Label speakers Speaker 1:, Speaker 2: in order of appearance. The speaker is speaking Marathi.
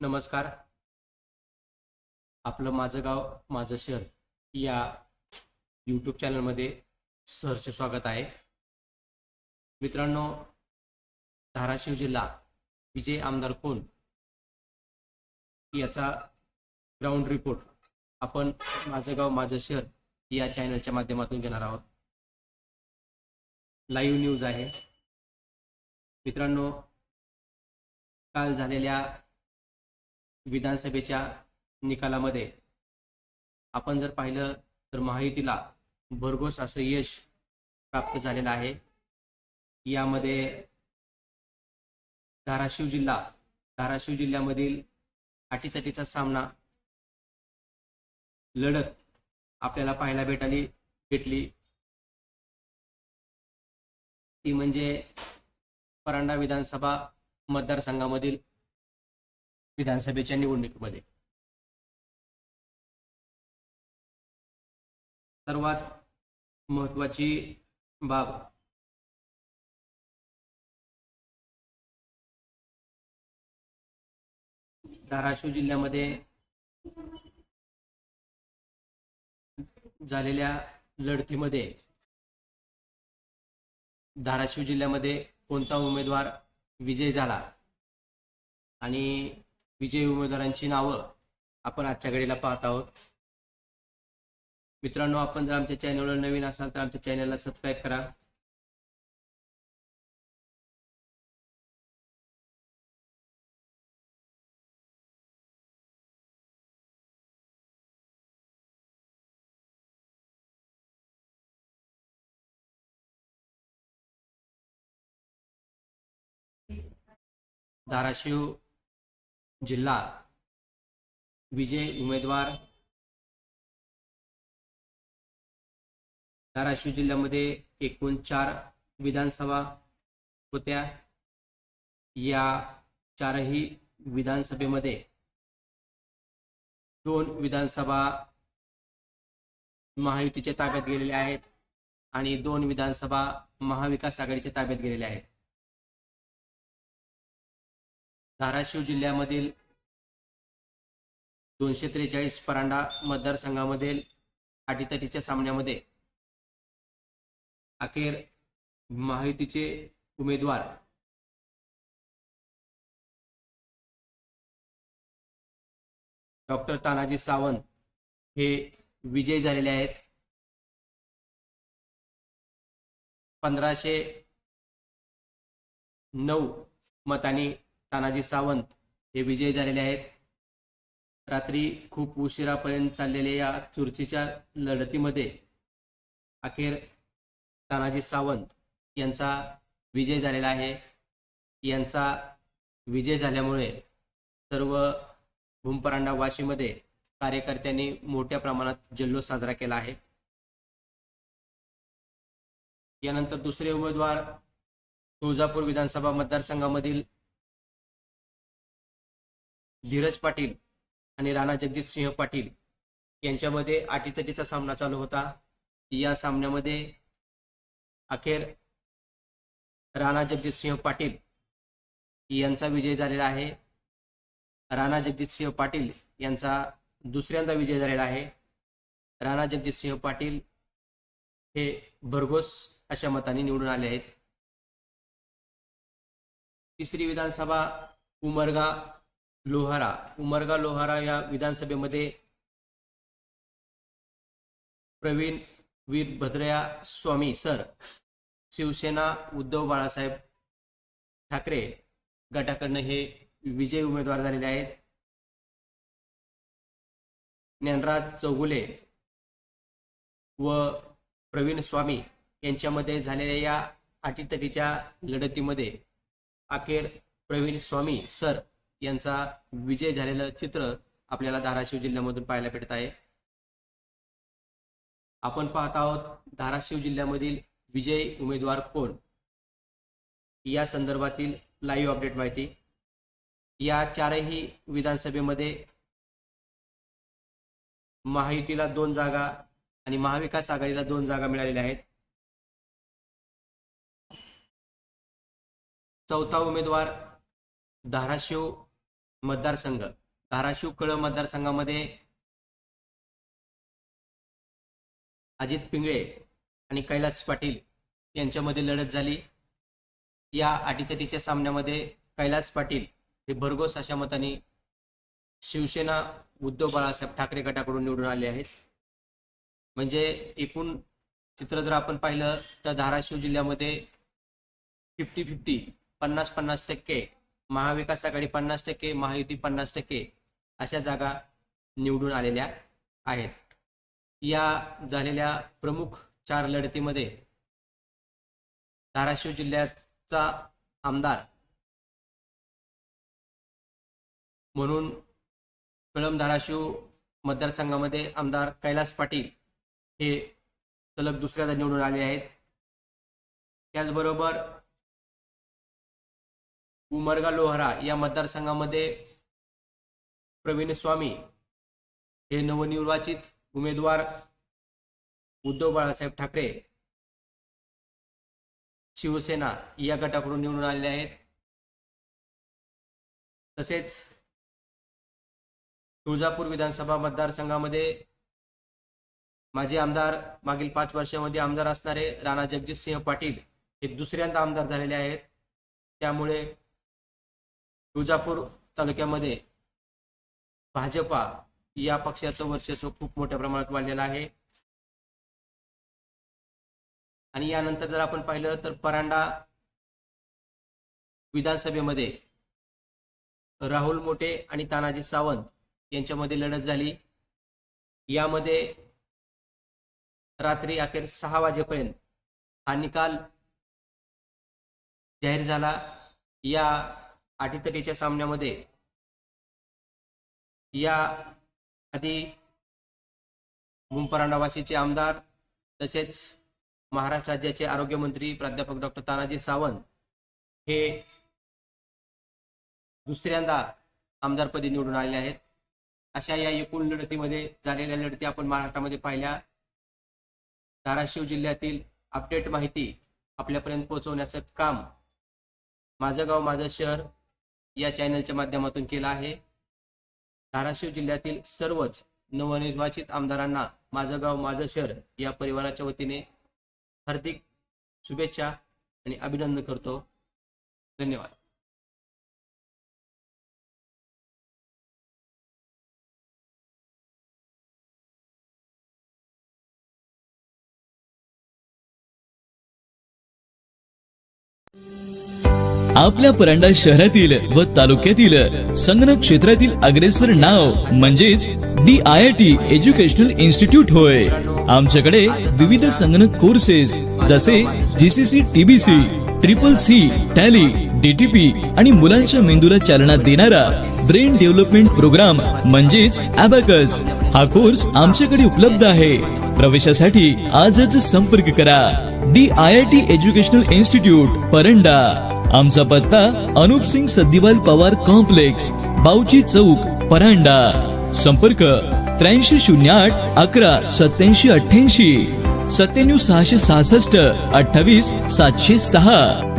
Speaker 1: नमस्कार. आपलं माझं गाव माझं शहर या यूट्यूब चॅनलमध्ये सहर्ष स्वागत आहे. मित्रांनो धाराशिव जिल्हा विजय आमदार कोण? याचा ग्राउंड रिपोर्ट आपण माझं गाव माझं शहर या चॅनलच्या माध्यमातून घेणार आहोत. लाईव्ह न्यूज आहे. मित्रांनो काल झालेल्या विधानसभेच्या निकालामध्ये आपण जर पाहिलं तर महायुतीला भरघोस असं यश प्राप्त झालेलं आहे. यामध्ये धाराशिव जिल्हा धाराशिव जिल्ह्यामधील अटीतटीचा सामना लढत आपल्याला पाहायला भेटाली भेटली. ती म्हणजे परांडा विधानसभा मतदारसंघामधील विधानसभेच्या निवडणुकीमध्ये. सर्वात महत्वाची बाब. धाराशिव जिल्ह्यामध्ये झालेल्या लढतीमध्ये धाराशिव जिल्ह्यामध्ये कोणता उमेदवार विजय झाला? आणि विजयी उमेदवारांची नावं आपण आजच्या घडीला पाहत आहोत. मित्रांनो आपण जर आमच्या चॅनलवर नवीन असाल तर आमच्या चॅनलला सबस्क्राईब करा. धाराशिव जिल्हा विजय उमेदवार. धाराशिव जिल्ह्यामध्ये एकूण चार विधानसभा होत्या. या चारही विधानसभेमध्ये दोन विधानसभा महायुतीच्या ताब्यात गेलेल्या आहेत आणि दोन विधानसभा महाविकास आघाडीच्या ताब्यात गेलेल्या आहेत. धाराशिव जिल्ह्यामधील दोनशे त्रेचाळीस परांडा मतदारसंघामधील अटीतटीच्या सामन्यामध्ये अखेर महायुतीचे उमेदवार डॉक्टर तानाजी सावंत हे विजयी झालेले आहेत. पंधराशे नऊ मतांनी तानाजी सावंत हे विजयी झालेले आहेत. रात्री खूप उशिरापर्यंत चाललेल्या या चुरशीच्या लढतीमध्ये अखेर तानाजी सावंत यांचा विजय झालेला आहे. यांचा विजय झाल्यामुळे सर्व भूमपरांडा वाशीमध्ये कार्यकर्त्यांनी मोठ्या प्रमाणात जल्लोष साजरा केला आहे. यानंतर दुसरे उमेदवार तुळजापूर विधानसभा मतदारसंघामधील धीरज पाटील आणि राणा जगजितसिंह पाटील यांच्यामध्ये आटीतटीचा सामना चालू होता. या सामन्यामध्ये अखेर राणा जगजितसिंह पाटील यांचा विजय झालेला आहे. राणा जगजितसिंह पाटील यांचा दुसऱ्यांदा विजय झालेला आहे. राणा जगजितसिंह पाटील हे भरघोस अशा मताने निवडून आले आहेत. तिसरी विधानसभा उमरगा लोहारा उमरगा लोहारा या विधानसभेमध्ये प्रवीण वीरभद्रया स्वामी सर शिवसेना उद्धव बाळासाहेब ठाकरे गटाकडनं हे विजयी उमेदवार झालेले आहेत. ज्ञानराज चौगुले व प्रवीण स्वामी यांच्यामध्ये झालेल्या या अटीतटीच्या लढतीमध्ये अखेर प्रवीण स्वामी सर यांचा विजय झालेलं चित्र आपल्याला धाराशिव जिल्ह्यामधून पाहायला भेटत आहे. आपण पाहत आहोत धाराशिव जिल्ह्यामधील विजयी उमेदवार कोण? या संदर्भातील लाईव्ह अपडेट माहिती. या चारही विधानसभेमध्ये महायुतीला दोन जागा आणि महाविकास आघाडीला दोन जागा मिळालेल्या आहेत. चौथा उमेदवार धाराशिव मतदारसंघ. धाराशिव कळंब मतदारसंघामध्ये अजित पिंगळे आणि कैलास पाटील यांच्यामध्ये लढत झाली. या अटीतटीच्या सामन्यामध्ये कैलास पाटील हे भरघोस अशा मताने शिवसेना उद्धव बाळासाहेब ठाकरे गटाकडून निवडून आले आहेत. म्हणजे एकूण चित्र जर आपण पाहिलं तर धाराशिव जिल्ह्यामध्ये फिफ्टी फिफ्टी पन्नास पन्नास टक्के महाविकास आघाडी पन्नास टक्के महायुती पन्नास टक्के अशा जागा निवडून आलेल्या आहेत. या झालेल्या प्रमुख चार लढतीमध्ये धाराशिव जिल्ह्याचा आमदार म्हणून कळम धाराशिव मतदारसंघामध्ये आमदार कैलास पाटील हे सलग दुसऱ्यांदा निवडून आले आहेत. त्याचबरोबर उमरगा लोहरा या मतदारसंघामध्ये प्रवीण स्वामी हे नवनिर्वाचित उमेदवार उद्धव बाळासाहेब ठाकरे शिवसेना या गटाकडून निवडून आलेले आहेत. तसेच तुळजापूर विधानसभा मतदारसंघामध्ये माजी आमदार मागील पाच वर्षामध्ये आमदार असणारे राणा जगजितसिंह पाटील हे दुसऱ्यांदा आमदार झालेले आहेत. त्यामुळे तुळजापूर तालुक्यामध्ये भाजपा या पक्षाचं वर्चस्व खूप मोठ्या प्रमाणात वाढलेलं आहे. आणि यानंतर जर आपण पाहिलं तर परांडा विधानसभेमध्ये राहुल मोठे आणि तानाजी सावंत यांच्यामध्ये लढत झाली. यामध्ये रात्री अखेर सहा वाजेपर्यंत हा निकाल जाहीर झाला. या अटीतटीच्या सामन्यामध्ये या आधी मुंपरांडावासीचे आमदार तसेच महाराष्ट्र राज्याचे आरोग्यमंत्री प्राध्यापक डॉक्टर तानाजी सावंत हे दुसऱ्यांदा आमदारपदी निवडून आलेले आहेत. अशा या एकूण लढतीमध्ये झालेल्या लढती आपण महाराष्ट्रामध्ये पाहिल्या. धाराशिव जिल्ह्यातील अपडेट माहिती आपल्यापर्यंत पोहोचवण्याचं काम माझं गाव माझं शहर या चॅनलच्या माध्यमातून केला आहे. धाराशिव जिल्ह्यातील सर्वच नवनिर्वाचित आमदारांना माझं गाव माझं शहर या परिवाराच्या वतीने हार्दिक शुभेच्छा आणि अभिनंदन करतो. धन्यवाद.
Speaker 2: आपल्या परांडा शहरातील व तालुक्यातील संगणक क्षेत्रातील अग्रेसर नाव म्हणजेच D I I T educational institute होय. आमच्याकडे विविध संगणक कोर्सेस जसे GCC TBC triple C Tally DTP आणि मुलांच्या मेंदूला चालना देणारा ब्रेन डेव्हलपमेंट प्रोग्राम म्हणजेच अबॅकस हा कोर्स आमच्याकडे उपलब्ध आहे. प्रवेशासाठी आजच संपर्क करा. D I I T educational institute Paranda. आमचा पत्ता अनुप सिंग सद्दिवाल पवार कॉम्प्लेक्स बाऊची चौक परांडा. संपर्क त्र्याऐंशी शून्य आठ अकरा सत्याऐंशी अठ्ठ्याऐंशी. सत्त्याण्णव सहाशे सहासष्ट अठ्ठावीस सातशे सहा.